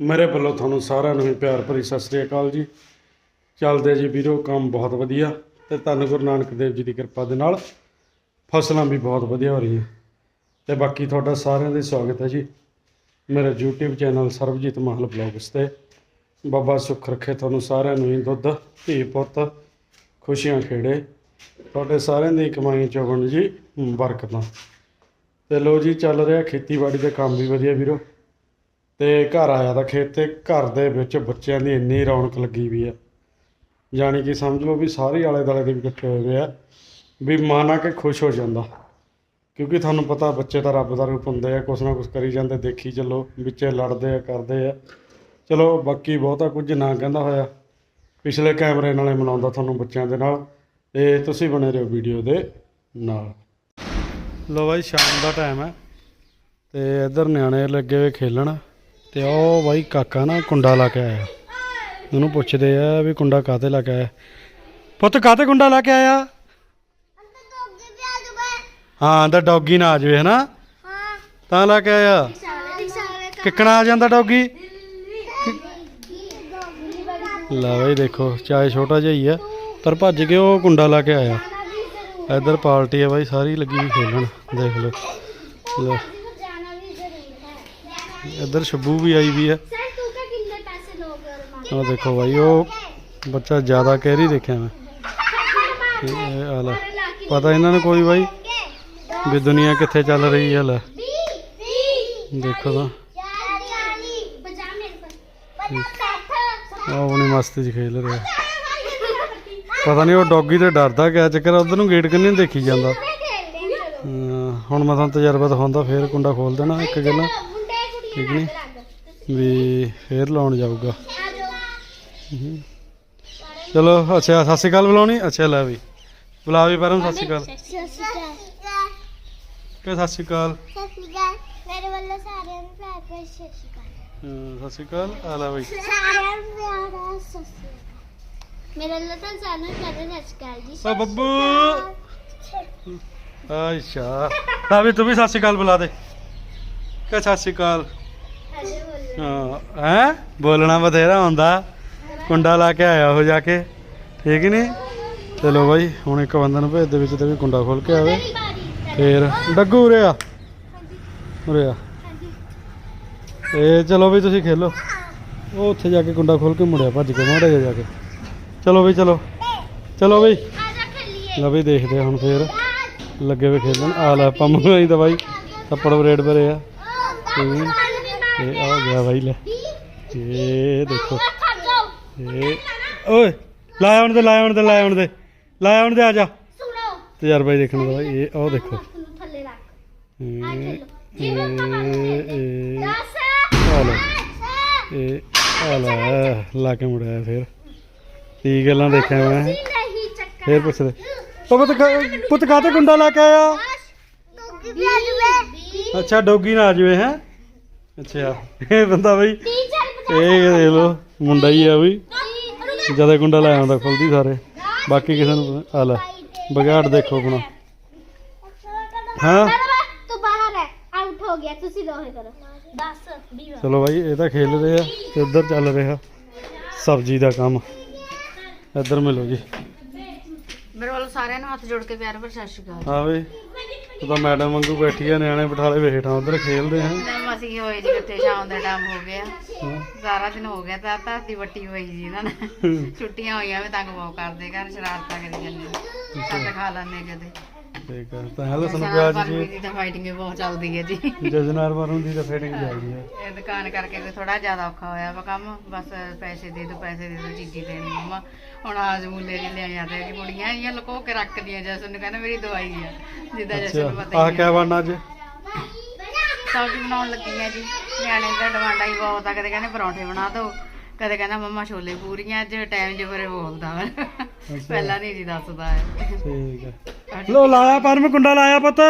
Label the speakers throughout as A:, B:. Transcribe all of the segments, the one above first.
A: ਮੇਰੇ ਵੱਲੋਂ ਤੁਹਾਨੂੰ ਸਾਰਿਆਂ ਨੂੰ ਹੀ ਪਿਆਰ ਭਰੀ ਸਤਿ ਸ੍ਰੀ ਅਕਾਲ ਜੀ। ਚੱਲਦੇ ਜੀ ਵੀਰੋ, ਕੰਮ ਬਹੁਤ ਵਧੀਆ ਤੇ ਧੰਨ ਗੁਰੂ ਨਾਨਕ ਦੇਵ ਜੀ ਦੀ ਕਿਰਪਾ ਦੇ ਨਾਲ ਫਸਲਾਂ ਵੀ ਬਹੁਤ ਵਧੀਆ ਹੋ ਰਹੀਆਂ। ਤੇ ਬਾਕੀ ਤੁਹਾਡਾ ਸਾਰਿਆਂ ਦਾ ਸਵਾਗਤ ਹੈ ਜੀ। ਮੇਰੇ YouTube channel Sarabjit Mahal vlogs ਤੇ ਬਾਬਾ ਸੁੱਖ ਰੱਖੇ ਤੁਹਾਨੂੰ ਸਾਰਿਆਂ ਨੂੰ ਹੀ, ਦੁੱਧ, ਧੀ, ਪੁੱਤ, ਖੁਸ਼ੀਆਂ ਖੇੜੇ। ਤੁਹਾਡੇ ਸਾਰਿਆਂ ਦੀ ਕਮਾਈ ਚੋਗਣ ਜੀ ਬਰਕਤਾਂ ਤੇ ਲੋ ਜੀ, ਚੱਲ ਰਿਹਾ ਖੇਤੀਬਾੜੀ ਦੇ ਕੰਮ ਵੀ ਵਧੀਆ ਵੀਰੋ। ਤੇ ਘਰ ਆਇਆ ਤਾਂ ਖੇਤ ਤੇ ਘਰ ਦੇ ਵਿੱਚ ਬੱਚਿਆਂ ਦੀ ਇੰਨੀ ਰੌਣਕ ਲੱਗੀ ਵੀ ਆ। ਜਾਣੀ ਕਿ ਸਮਝ ਲਓ ਵੀ ਸਾਰੇ ਆਲੇ ਦੁਆਲੇ ਦੇ ਵੀ ਇਕੱਠੇ ਹੋਏ ਹੋਏ ਆ, ਵੀ ਮਨ ਆ ਕੇ ਖੁਸ਼ ਹੋ ਜਾਂਦਾ। ਕਿਉਂਕਿ ਤੁਹਾਨੂੰ ਪਤਾ ਬੱਚੇ ਤਾਂ ਰੱਬ ਦਾ ਰੂਪ ਹੁੰਦੇ ਆ, ਕੁਛ ਨਾ ਕੁਛ ਕਰੀ ਜਾਂਦੇ, ਦੇਖੀ ਚੱਲੋ, ਵਿੱਚੇ ਲੜਦੇ ਆ, ਕਰਦੇ ਆ। ਚਲੋ ਬਾਕੀ ਬਹੁਤਾ ਕੁਝ ਨਾ ਕਹਿੰਦਾ ਹੋਇਆ। ਪਿਛਲੇ ਕੈਮਰੇ ਨਾਲੇ ਮਨਾਉਂਦਾ ਤੁਹਾਨੂੰ ਬੱਚਿਆਂ ਦੇ ਨਾਲ। ਤੇ ਤੁਸੀਂ ਬਣੇ ਰਹੋ ਵੀਡੀਓ ਦੇ ਨਾਲ। ਲੋ ਬਾਈ, ਸ਼ਾਮ ਦਾ ਟਾਈਮ ਹੈ। ਤੇ ਇੱਧਰ ਨਿਆਣੇ ਲੱਗੇ ਹੋਏ ਖੇਲਣ। ਤੇ ਉਹ ਬਾਈ ਕਾਕਾ ਨਾ ਕੁੰਡਾ ਲਾ ਕੇ ਆਇਆ। ਉਹਨੂੰ ਪੁੱਛਦੇ ਆ ਵੀ ਕੁੰਡਾ ਕਾਤੇ ਲਾ ਕੇ ਆਇਆ? ਪੁੱਤ ਕਾਤੇ ਕੁੰਡਾ ਲਾ ਕੇ ਆਇਆ? ਹਾਂ ਦਾ ਡੌਗੀ ਨਾ ਆ ਜਾਵੇ, ਹਨਾ? ਤਾਂ ਲਾ ਕੇ ਆਇਆ? ਕਿੱਕਣਾ ਆ ਜਾਂਦਾ ਡੌਗੀ? ਲਾ ਬਾਈ ਦੇਖੋ, ਚਾਹੇ ਛੋਟਾ ਜਿਹਾ ਹੀ ਆ, ਪਰ ਭੱਜ ਕੇ ਉਹ ਕੁੰਡਾ ਲਾ ਕੇ ਆਇਆ। ਇੱਧਰ ਪਾਰਟੀ ਆ ਬਾਈ, ਸਾਰੀ ਲੱਗੀ ਵੀ ਖੇਲਣ, ਦੇਖ ਲਓ। ਲੈ। ਇੱਧਰ ਸ਼ੱਬੂ ਵੀ ਆਈ ਵੀ ਆ। ਆਹ ਦੇਖੋ ਬਾਈ ਉਹ ਬੱਚਾ ਜ਼ਿਆਦਾ ਕਹਿਰੀ ਦੇਖਿਆ ਮੈਂ। ਤੇ ਇਹ ਆ ਲੈ ਪਤਾ ਇਹਨਾਂ ਨੂੰ ਕੋਈ ਬਾਈ? ਵੀ ਦੁਨੀਆ ਕਿੱਥੇ ਚੱਲ ਰਹੀ ਹੈ ਲੈ। ਦੇਖੋ ਤਾਂ। ਉਹ ਆਪਣੀ ਮਸਤੀ 'ਚ ਖੇਲ ਰਿਹਾ। ਪਤਾ ਨਹੀਂ ਉਹ ਡੌਗੀ ਤੇ ਡਰਦਾ ਕਿਆ ਚੱਕਰ ਉਧਰ ਨੂੰ ਗੇਟ ਕੰਨੀ ਦੇਖੀ ਜਾਂਦਾ। ਹਾਂ, ਹੁਣ ਮੈਂ ਤੁਹਾਨੂੰ ਤਜਰਬਾ ਦਿਖਾਉਂਦਾ ਫੇਰ ਕੁੰਡਾ ਖੋਲ ਦੇਣਾ ਇੱਕ ਗੱਲ ਠੀਕ ਨੀ? ਵੀ ਫੇਰ ਲਾਉਣ ਜਾਊਗਾ। ਚਲੋ ਅੱਛਾ ਸਤਿ ਸ਼੍ਰੀ ਅਕਾਲ ਬੁਲਾਉਣੀ ਅੱਛਾ ਲੈ ਵੀ ਬੁਲਾ ਵੀ ਪਰਮ ਸਤਿ ਸ਼੍ਰੀ ਅਕਾਲ ਕਿ ਸਤਿ ਸ਼੍ਰੀ ਅਕਾਲ
B: ਮੇਰੇ ਵੱਲੋਂ ਸਾਰਿਆਂ ਨੂੰ ਪਿਆਰ ਭਰੀ ਸਤਿ ਸ਼੍ਰੀ ਅਕਾਲ
A: ਸਤਿ ਸ਼੍ਰੀ ਅਕਾਲ ਆ ਲੈ ਬਈ
B: ਸਾਰਿਆਂ ਨੂੰ ਪਿਆਰ ਸਤਿ ਸ਼੍ਰੀ ਅਕਾਲ ਮੇਰੇ ਵੱਲੋਂ ਤਾਂ ਸਾਰਿਆਂ ਨੂੰ ਪਿਆਰ ਭਰੀ ਸਤਿ ਸ਼੍ਰੀ ਅਕਾਲ ਜੀ
A: ਓ ਬੱਬੂ ਅੱਛਾ ਆ ਵੀ ਤੂੰ ਵੀ ਸਤਿ ਸ਼੍ਰੀ ਅਕਾਲ ਬੁਲਾ ਦੇ ਕਿ ਸਤਿ ਸ਼੍ਰੀ ਅਕਾਲ ਹਾਂ, ਹੈ? ਬੋਲਣਾ ਬਥੇਰਾ ਹੁੰਦਾ। ਕੁੰਡਾ ਲਾ ਕੇ ਆਇਆ ਹੋ ਜਾ ਕੇ। ਠੀਕ ਨਹੀਂ ਚਲੋ ਬਾਈ, ਹੁਣ ਇੱਕ ਬੰਦੇ ਨੂੰ ਭੇਜ ਦੇ ਵਿੱਚ ਤੇ ਵੀ ਕੁੰਡਾ ਖੋਲ ਕੇ ਆਵੇ। ਫੇਰ। ਡੱਗੂ ਉਰੇ ਆ। ਉਰੇ ਆ। ਇਹ ਚਲੋ ਵੀ ਤੁਸੀਂ ਖੇਲੋ। ਉਹ ਉੱਥੇ ਜਾ ਕੇ ਕੁੰਡਾ ਖੋਲ ਕੇ ਮੁੜਿਆ, ਭੱਜ ਕੇ ਮਾੜਾ ਜਿਹਾ ਜਾ ਕੇ। ਚਲੋ ਵੀ ਚਲੋ। ਚਲੋ ਬਈ।
B: ਆ
A: ਵੀ ਦੇਖਦੇ ਆ ਹੁਣ ਫੇਰ। ਲੱਗੇ ਵੇ ਖੇਲਣ। ਆ ਲੈ ਪੰਮ ਨਹੀਂ ਤਾਂ ਬਾਈ। ਥੱਪੜ ਬਰੇਡ ਭਰੇ ਆ। ਹੂੰ। ਇਹ ਆ ਗਿਆ ਬਾਈ ਲੈ। ਇਹ ਦੇਖੋ। ਇਹ ਓਏ ਲਾਇਆ ਹੁਣ ਤੇ ਲਾਇਆ ਹੁਣ ਤੇ ਲਾਇਆ ਹੁਣ ਤੇ। ਲਾਇਆ ਹੁਣ ਤੇ ਆ ਜਾ।
B: ਸੁਣੋ
A: ਤਜਰਬਾ ਹੀ ਦੇਖਣ ਦਾ ਇਹ ਉਹ ਦੇਖੋ।
B: ਥੱਲੇ ਰੱਖ
A: ਇਹ ਇਹ ਆ ਲੈ ਲੈ ਕੇ ਮੁੜਿਆ ਫੇਰ। ਕੀ ਗੱਲਾਂ ਦੇਖਿਆ ਮੈਂ? ਫੇਰ ਪੁੱਛਦੇ ਪੁੱਤ ਪੁੱਤ ਕਾਤੇ ਗੁੰਡਾ ਲਾ ਕੇ ਆਇਆ?
B: ਜੂਵੇ।
A: ਅੱਛਾ ਡੌਗੀ ਨਾ ਆ ਜਾਵੇ ਹੈ? ਅੱਛਾ। ਇਹ ਬੰਦਾ ਬਈ। ਇਹ ਦੇਖ ਲੋ ਮੁੰਡਾ ਹੀ ਆ ਬਈ। ਜਦੇ ਗੁੰਡਾ ਲੈ ਆਉਂਦਾ ਖੁੱਲਦੀ ਸਾਰੇ। ਬਾਕੀ ਕਿਸੇ ਨੂੰ ਆ ਲੈ। ਬਗਾੜ ਦੇਖੋ ਆਪਣਾ। ਹਾਂ?
B: ਤੂੰ ਬਾਹਰ ਹੈ ਆਊਟ ਹੋ ਗਿਆ। ਤੁਸੀਂ ਦੋਹੇ ਕਰੋ। 10 20
A: ਚਲੋ ਬਾਈ ਇਹ ਤਾਂ ਖੇਲ ਰਹੇ ਆ ਤੇ ਇੱਧਰ ਚੱਲ ਰਿਹਾ ਸਬਜ਼ੀ ਦਾ ਕੰਮ। ਇੱਧਰ ਮਿਲੋ ਜੀ।
C: ਮੇਰੇ ਵੱਲੋਂ ਸਾਰਿਆਂ ਨੂੰ ਹੱਥ ਜੋੜ ਕੇ ਪਿਆਰ ਭਰੀ ਸਤਿ ਸ਼੍ਰੀ ਅਕਾਲ।
A: ਹਾਂ ਬਈ ਤੂੰ ਤਾਂ ਮੈਡਮ ਵਾਂਗੂ ਬੈਠੀ ਆ ਨਿਆਣੇ ਬਿਠਾਲੇ ਵੇ ਹੇਠਾਂ ਉੱਧਰ ਖੇਲਦੇ ਆ।
C: ਨਾ ਅਸੀਂ ਹੋਏ ਜੀ ਇਕੱਠੇ ਸ਼ਾਮ ਦਾ ਟਾਈਮ ਹੋ ਗਿਆ। ਸਾਰਾ ਦਿਨ ਹੋ ਗਿਆ ਤਾਂ ਧਰਤੀ ਵੱਟੀ ਹੋਈ ਜੀ ਇਹਨਾਂ ਨੇ ਛੁੱਟੀਆਂ ਹੋਈਆਂ ਵੀ ਤੰਗ ਬਹੁਤ ਕਰਦੇ ਘਰ ਸ਼ਰਾਰਤਾਂ ਕਰੀ ਜਾਂਦੇ ਸੱਤ ਖਾ ਲੈਂਦੇ ਕਦੇ।
A: ਠੀਕ ਆ ਤਾਂ ਹੈਲੋ ਸਾਨੂੰ
C: ਪਰਮੀ
A: ਜੀ।
C: ਦੀ ਤਾਂ ਫਾਈਟਿੰਗ ਬਹੁਤ ਚੱਲਦੀ ਹੈ ਜੀ।
A: ਜਜਨਾਰ ਮਾਰੂ ਦੀ ਤਾਂ ਫੀਟਿੰਗ ਚੱਲਦੀ ਹੈ।
C: ਇਹ ਦੁਕਾਨ ਕਰਕੇ ਕੋਈ ਥੋੜਾ ਜ਼ਿਆਦਾ ਔਖਾ ਹੋਇਆ ਵਾ ਕੰਮ ਬਸ ਪੈਸੇ ਦੇ ਦੋ ਪੈਸੇ ਦੇ ਦੋ ਚੀਜ਼ੀ ਦੇਣੀ ਮੰਮਾ ਹੁਣ ਆਜ ਮੁੱਲੇ ਜੀ ਲੈ ਜਾਂਦੇ ਕਿ ਕੁੜੀਆਂ ਇਹ ਲੁਕੋ ਕੇ ਰੱਖਦੀਆਂ ਜੈਸਨ ਨੂੰ ਕਹਿੰਦਾ ਮੇਰੀ ਦਵਾਈ ਆ। ਜਿੱਦਾਂ ਜੈਸਨ ਨੂੰ ਪਤਾ
A: ਆਹ
C: ਹੀ
A: ਕਿਆ ਬਣਨਾ ਅੱਜ?
C: ਸਬਜ਼ੀ ਬਣਾਉਣ ਲੱਗੀ ਆ ਜੀ। ਨਿਆਣੇ ਦਾ ਡਿਮਾਂਡਾਂ ਹੀ ਬਹੁਤ ਆ ਕਦੇ ਕਹਿੰਦੇ ਪਰੌਂਠੇ ਬਣਾ ਦਿਓ ਕਦੇ ਕਹਿੰਦਾ ਮੰਮਾ ਛੋਲੇ ਪੂਰੀਆਂ ਅੱਜ ਟਾਈਮ ਜੇ ਬਰੇ ਬੋਲਦਾ ਵਾ। ਪਹਿਲਾਂ ਨਹੀਂ ਜੀ ਦੱਸਦਾ ਹੈ।
A: ਠੀਕ ਹੈ। ਲੋ ਲਾਇਆ ਪਰਮ ਕੁੰਡਾ ਲਾਇਆ ਪੁੱਤ।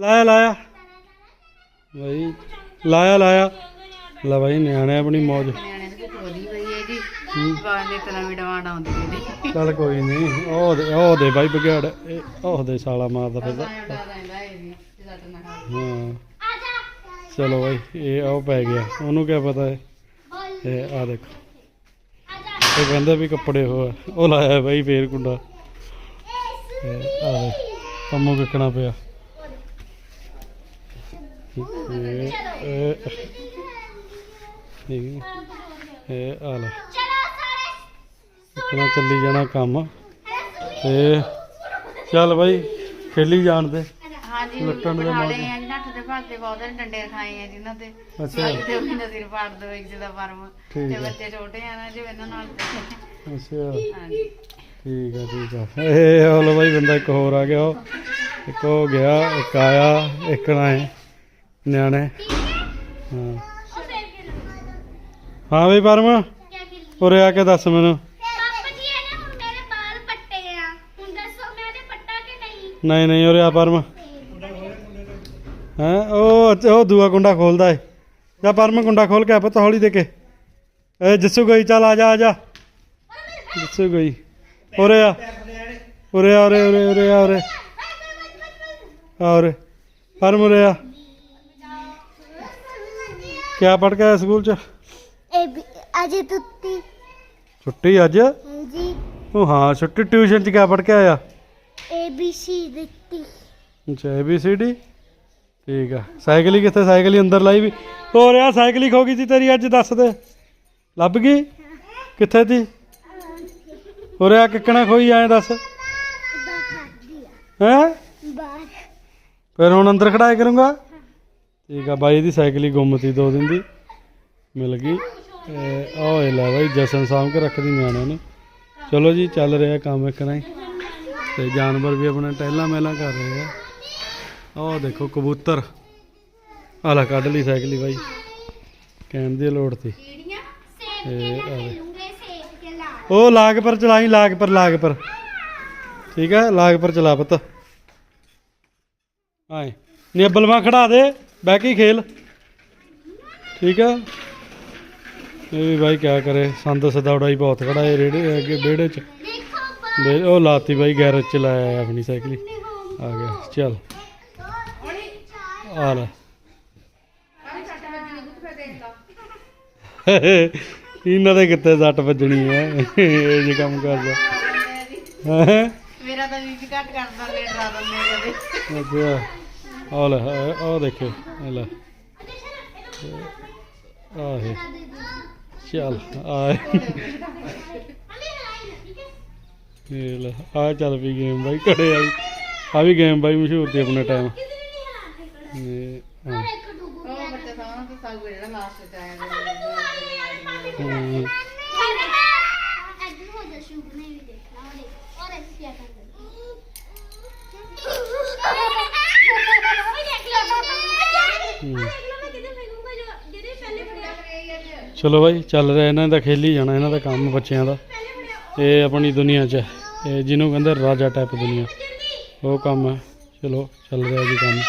A: ਲਾਇਆ ਲਾਇਆ। ਬਾਈ ਲਾਇਆ ਲਾਇਆ। ਲੈ ਬਾਈ ਨਿਆਣੇ ਆਪਣੀ ਮੌਜ।
C: ਨਿਆਣੇ ਦੀ ਭੁੱਖ ਵਧੀ ਪਈ ਹੈ ਜੀ। ਬਾਹਰ ਦੇ ਤਰ੍ਹਾਂ ਵੀ ਡਿਮਾਂਡ ਆਉਂਦੀ ਹੈ ਜੀ।
A: ਚੱਲ ਕੋਈ ਨਹੀਂ ਉਹ ਦੇ ਉਹ ਦੇ ਬਾਈ ਬਗੜ ਉਹ ਦੇ ਸਾਲਾ ਮਾਰਦਾ ਫਿਰਦਾ।
C: ਹੈ।
A: ਚਲੋ ਬਾਈ ਇਹ ਉਹ ਪੈ ਗਿਆ। ਉਹਨੂੰ ਕਿਆ ਪਤਾ ਹੈ? ਇਹ ਆ ਦੇਖੋ। ਇਹ ਕਹਿੰਦਾ ਵੀ ਕੱਪੜੇ ਹੋ। ਉਹ ਲਾਇਆ ਬਾਈ ਫੇਰ ਕੁੰਡਾ। ਇਹ ਆ ਦੇ ਪੰਮੂ ਕਿੱਕਣਾ ਪਿਆ। ਠੀਕ ਹੈ। ਆ ਲੈ।
B: ਚਲੋ
A: ਜਾਣਾ ਕੰਮ। ਤੇ ਚੱਲ ਬਾਈ ਖੇਲੀ ਜਾਣ ਦੇ।
C: ਹਾਂਜੀ
A: ਲੁੱਟਣ ਦੇ
C: ਬਣਾ ਭੱਜਦੇ ਬਹੁਤ ਨੇ ਡੰਡੇ ਰਖਾਏ ਆ ਜਿਨ੍ਹਾਂ ਤੇ
A: ਅੱਛਾ।
C: ਤੇ ਉਹੀ ਨਜ਼ਰ ਪਾੜ ਦੋ ਇੱਕ ਦਾ ਪਰਮ
A: ਠੀਕ
C: ਤੇ
A: ਹੈ।
C: ਬੱਚੇ ਛੋਟੇ ਆ ਨਾ ਜੋ ਇਹਨਾਂ ਨਾਲ
A: ਅੱਛਾ।
C: ਹਾਂਜੀ।
A: ਠੀਕ ਆ ਠੀਕ ਆ। ਇਹ ਹਲੋ ਬਾਈ ਬੰਦਾ ਇੱਕ ਹੋਰ ਆ ਗਿਆ। ਉਹ ਇੱਕ ਹੋ ਗਿਆ ਇੱਕ ਆਇਆ ਇੱਕ ਨਾ ਹੈ ਨਿਆਣੇ। ਹਾਂ। ਬਈ ਪਰਮ ਉਰੇ ਆ ਕੇ ਦੱਸ ਮੈਨੂੰ।
B: ਪਾਪਾ ਜੀ ਇਹਨੇ ਹੁਣ ਮੇਰੇ ਬਾਲ ਪੱਟੇ ਆ। ਹੁਣ ਦੱਸੋ ਮੈਂ ਇਹਦੇ ਪੱਟਾ ਕਿ ਨਹੀਂ?
A: ਨਹੀਂ ਨਹੀਂ ਉਰੇ ਆ ਪਰਮ ਹੈਂ? ਉਹ ਉਹ ਦੂਆ ਕੁੰਡਾ ਖੋਲਦਾ ਏ। ਜਾ ਪਰਮ ਕੁੰਡਾ ਖੋਲ ਕੇ ਆ ਪੁੱਤ ਹੌਲੀ ਦੇ ਕੇ। ਏ ਜੱਸੂ ਗਈ ਚੱਲ ਆ ਜਾ ਆ ਜਾ। ਜੱਸੂ ਗਈ। ਉਰੇ ਆ। ਉਰੇ ਆ ਉਰੇ ਉਰੇ ਉਰੇ ਆ ਉਰੇ। ਉਰੇ। ਪਰਮ ਉਰੇ ਆ। ਕਿਆ ਪੜ ਕੇ ਆਇਆ ਸਕੂਲ ਚ?
B: ਅਜੇ ਤੁੱਤੀ।
A: ਛੁੱਟੀ ਅੱਜ?
B: ਹਾਂਜੀ।
A: ਉਹ ਹਾਂ ਛੁੱਟੀ ਟਿਊਸ਼ਨ ਚ ਕਿਆ ਪੜ ਕੇ ਆਇਆ?
B: ਏ ਬੀ ਸੀ ਦਿੱਤੀ।
A: ਅੱਛਾ ਏ ਬੀ ਸੀ ਡੀ? ਠੀਕ ਆ। ਸਾਈਕਲ ਹੀ ਕਿੱਥੇ? ਸਾਈਕਲ ਹੀ ਅੰਦਰ ਲਾਈ ਵੀ। ਹੋਰ ਆ ਸਾਈਕਲ ਹੀ ਖੋ ਗਈ ਸੀ ਤੇਰੀ ਅੱਜ, ਦੱਸ ਦੇ। ਲੱਭ ਗਈ? ਕਿੱਥੇ ਤੀ ਹੋਰ ਆ ਕਿੱਕਣਾ ਖੋਈ ਐਂ ਦੱਸ।
B: ਬਾਖਾਦੀ
A: ਹੈ? ਫਿਰ ਹੁਣ ਅੰਦਰ ਖੜਾਇਆ ਕਰੂੰਗਾ। ਠੀਕ ਆ, ਬਾਈ ਦੀ ਸਾਈਕਲ ਹੀ ਗੁੰਮ ਤੀ ਦੋ ਦਿਨ ਦੀ। ਮਿਲ ਗਈ। ਇਹ ਓਏ ਲੈ ਬਾਈ, ਜਸ਼ਨ ਸਾਂਭ ਕੇ ਰੱਖਦੀ ਨਿਆਣਿਆਂ ਨੂੰ। ਚਲੋ ਜੀ, ਚੱਲ ਰਿਹਾ ਕੰਮ ਇੱਕ ਨਾ ਹੀ। ਤੇ ਜਾਨਵਰ ਵੀ ਆਪਣੇ ਟਹਿਲਾਂ ਮਹਿਲਾਂ ਕਰ ਰਹੇ ਆ। ਉਹ ਦੇਖੋ ਕਬੂਤਰ। ਆਲਾ ਕੱਢ ਲਈ ਸਾਈਕਲ ਹੀ ਬਾਈ। ਕਹਿਣ ਦੀ ਲੋੜ ਤੀ ਉਹ ਲਾਗ ਪਰ ਚਲਾਈ ਲਾਗ ਪਰ ਲਾਗ ਪਰ ਠੀਕ ਹੈ ਲਾਗ ਪਰ ਚਲਾ ਪੁੱਤ। ਆਏ। ਨੇਬਲਵਾ ਖੜਾ ਦੇ ਬਹਿ ਕੇ ਖੇਲ। ਠੀਕ ਹੈ ਇਹ ਵੀ ਬਾਈ ਕਿਆ ਕਰੇ ਸੰਦ ਸਦੌੜਾ ਹੀ ਬਹੁਤ ਖੜਾ ਹੈ ਰੇੜੇ ਅੱਗੇ ਵਿਹੜੇ ਚ। ਉਹ ਲਾਤੀ ਬਾਈ ਗੈਰੇਜ ਚ ਲਾਇਆ ਆਪਣੀ ਸਾਈਕਲ ਆ ਗਿਆ ਚੱਲ। ਆ ਲੈ। ਇਹਨਾਂ ਦੇ ਕਿੱਥੇ ਸੱਟ ਵੱਜਣੀ ਹੈ ਇਹ ਜੇ ਕੰਮ ਕਰਦਾ। ਹੈਂ?
C: ਮੇਰਾ ਤਾਂ ਵੀ ਘੱਟ ਕਰਦਾ ਲੈ ਡਰਾ ਦਿੰਦੇ ਕਦੇ
A: ਆ ਲੈ ਆ- ਦੇਖੋ ਆ ਲੈ। ਆਹੇ ਚੱਲ ਆ ਇਹ। ਲੈ ਆ ਚੱਲ ਪਈ ਗੇਮ ਬਾਈ ਘੜੇ ਆਈ ਆ ਵੀ ਗੇਮ ਬਾਈ ਮਸ਼ਹੂਰ ਸੀ ਆਪਣੇ ਟਾਈਮ ਇਹ ਹਾਂ
C: ਉਹ ਬੱਚਾ ਸਾਹਮਣੇ ਸਾਗੂ ਜਿਹੜਾ ਲਾਸਟ ਚ ਆਇਆ
A: ਹਮ। ਚਲੋ ਬਾਈ ਚੱਲ ਰਿਹਾ ਇਹਨਾਂ ਦਾ ਖੇਲੀ ਜਾਣਾ ਇਹਨਾਂ ਦਾ ਕੰਮ ਬੱਚਿਆਂ ਦਾ ਇਹ ਆਪਣੀ ਦੁਨੀਆ 'ਚ ਹੈ। ਇਹ ਜਿਹਨੂੰ ਕਹਿੰਦੇ ਰਾਜਾ ਟਾਈਪ ਦੁਨੀਆ ਉਹ ਕੰਮ ਹੈ। ਚਲੋ ਚੱਲ ਰਿਹਾ ਜੀ ਕੰਮ।